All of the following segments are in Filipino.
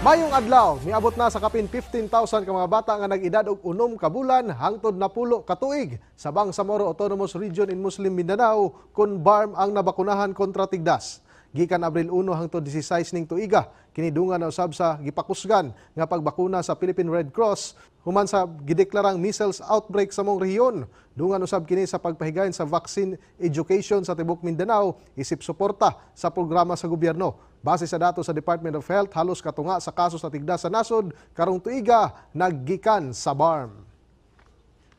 Mayong adlaw, miabot na sa kapin 15,000 ka mga bata nga nag-edad og unom ka bulan hangtod na pulo ka tuig sa Bangsamoro Autonomous Region in Muslim Mindanao kun BARM ang nabakunahan kontra tigdas. Gikan Abril 1 hangtod 16 ning tuiga, kinidungan na usab sa gipakusgan nga pagbakuna sa Philippine Red Cross human sa gideklarang measles outbreak sa mong rehiyon. Dungan usab kini sa pagpahigayon sa vaccine education sa tibok Mindanao isip suporta sa programa sa gobyerno. Base sa datos sa Department of Health, halos katunga sa kaso sa tigdas sa nasod karong tuiga naggikan sa BARM.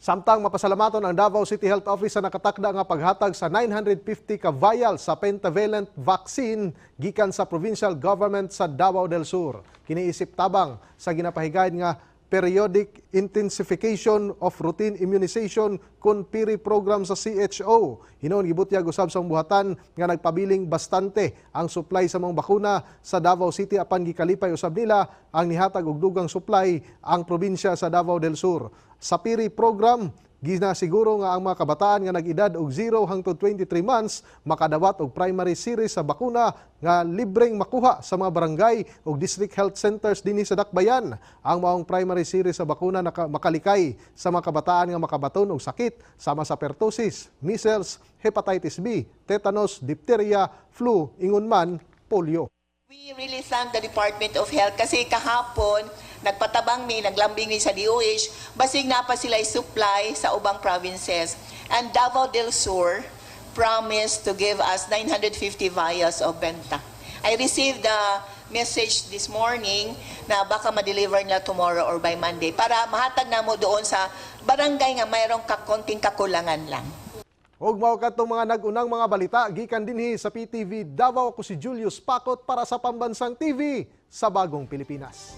Samtang mapasalamaton ang Davao City Health Office sa nakatakda nga paghatag sa 950 ka vial sa pentavalent vaccine gikan sa provincial government sa Davao del Sur. Kiniisip tabang sa ginapahigayon nga periodic intensification of routine immunization kun piri program sa CHO. Hinoon gibutyag usab sa buhatan nga nagpabiling bastante ang supply sa mga bakuna sa Davao City apan gikalipay usab nila ang nihatag og dugang supply ang probinsya sa Davao del Sur. Sa piri program ginasiguro nga ang mga kabataan nga nag-edad og 0 hangtod 23 months makadawat og primary series sa bakuna nga libreng makuha sa mga barangay ug district health centers dinhi sa Dakbayan. Ang maong primary series sa bakuna naka- makalikay sa mga kabataan nga makabaton og sakit sama sa pertussis, measles, hepatitis B, tetanus, diphtheria, flu, ingon man, polio. We really thank the Department of Health kasi kahapon nagpatabang mi, naglambing mi sa DOH, basig na pa sila supply sa ubang provinces. And Davao del Sur promised to give us 950 vials of benta. I received the message this morning na baka ma-deliver nila tomorrow or by Monday para mahatag na mo doon sa barangay nga mayroong kakonting kakulangan lang. Ug mao kadtong mga nagunang mga balita gikan dinhi sa PTV Davao ko si Julius Pakot para sa Pambansang TV sa Bagong Pilipinas.